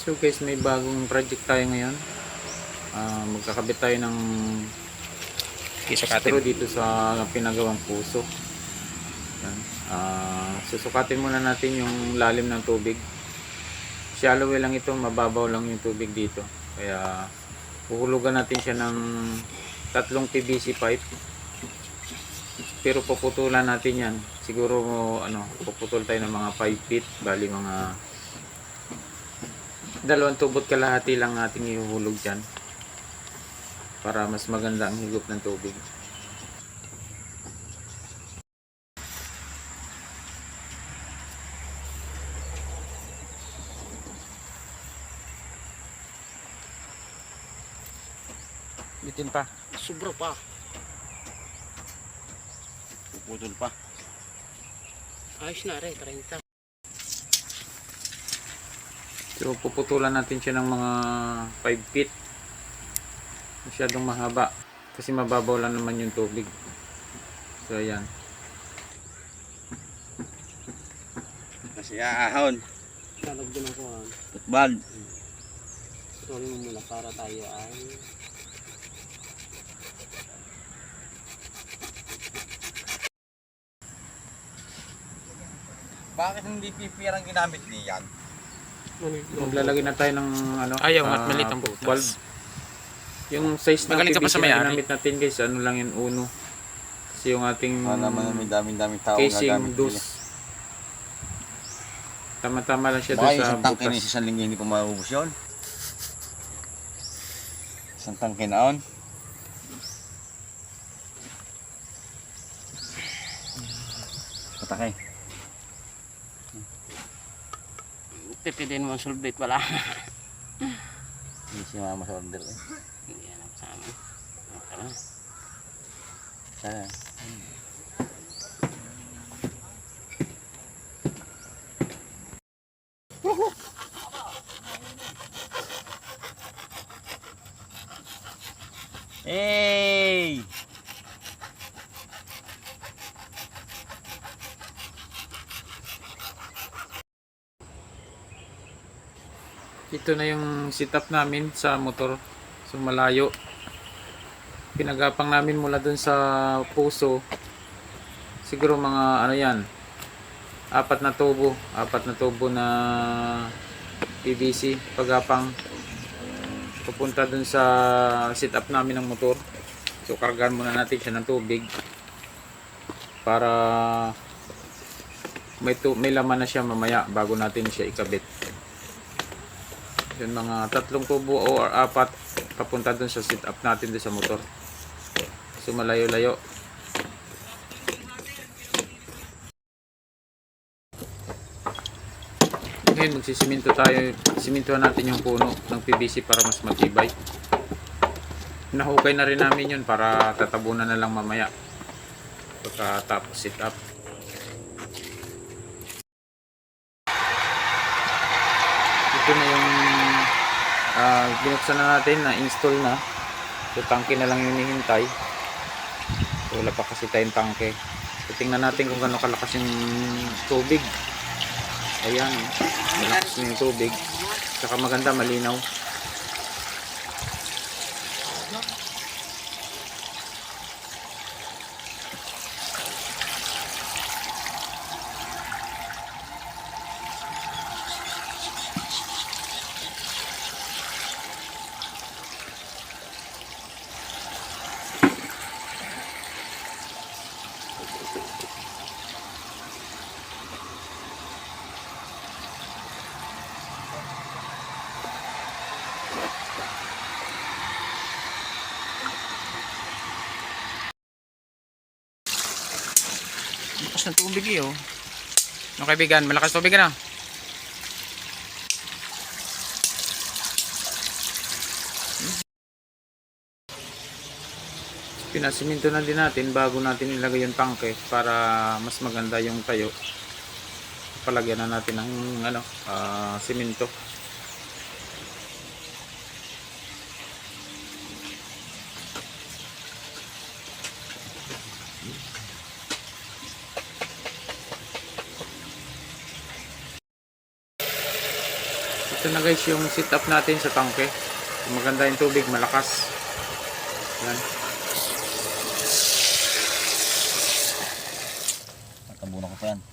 So guys, may bagong project tayo ngayon. Ah, magkakabit tayo ng screw dito sa pinagawang puso. Yan. Ah, susukatin muna natin yung lalim ng tubig. Shallow lang ito, mababaw lang yung tubig dito. Kaya huhulugan natin siya ng tatlong PVC pipe. Pero puputulan natin yan. Siguro ano, puputol tayo ng mga 5 feet, bali mga dalawang tubot kalahati lang ating ihuhulog dyan para mas maganda ang higop ng tubig. Bitin pa. Sobra pa. Puputol pa. Ayos na rin, 30. So puputulan natin siya ng mga 5 feet. Masyadong mahaba kasi mababaw lang naman yung tubig. So ayan. Kasi aahon. Talagdan ako ah. Tutbad. Tuloy mo muna para tayo ay... Bakit hindi ang ginamit niyan? Maglalagay na tayo ng ano, Ayaw, at maliit ang butas. valve. Yung size ng Magaling ka pa PVC sa na ginamit natin guys, ano lang yun, uno. Kasi yung ating Ah, naman may daming-daming tao casing gagamit dos. nila. Tama-tama lang siya Baka doon yung sa isang tangke na butas. isang linggo hindi pa maubos yun. Isang tangke na on. Patakay. Pipiliin mo ang sulbate wala. Hindi si mama sa order eh. Hindi yan ang sama. Okay lang. Sana. Hey! Ito na yung setup namin sa motor. So malayo. Pinagapang namin mula dun sa puso. Siguro mga ano yan. Apat na tubo. Apat na tubo na PVC. Pagapang pupunta dun sa setup namin ng motor. So kargahan muna natin siya ng tubig. Para may, may laman na siya mamaya bago natin siya ikabit. Yun mga tatlong tubo o apat papunta dun sa sit up natin dun sa motor. So malayo-layo. Ngayon magsisiminto tayo. Simintuhan natin yung puno ng PVC para mas matibay. Nahukay na rin namin yun para tatabunan na lang mamaya. Pagkatapos sit up. ito na yung ah, binuksan na natin na install na. So tangke na lang yung hinihintay so, wala pa kasi tayong tangke. So tingnan natin kung gaano kalakas yung tubig. Ayan malakas na yung tubig. Saka maganda malinaw Lakas ng tubig eh oh. Ano kaibigan, malakas tubig na. pinasiminto na din natin bago natin ilagay yung tangke para mas maganda yung tayo palagyan na natin ng ano ah, simento Ito na guys yung setup natin sa tangke. Maganda yung tubig, malakas. Yan. Tatambunan ko pa yan.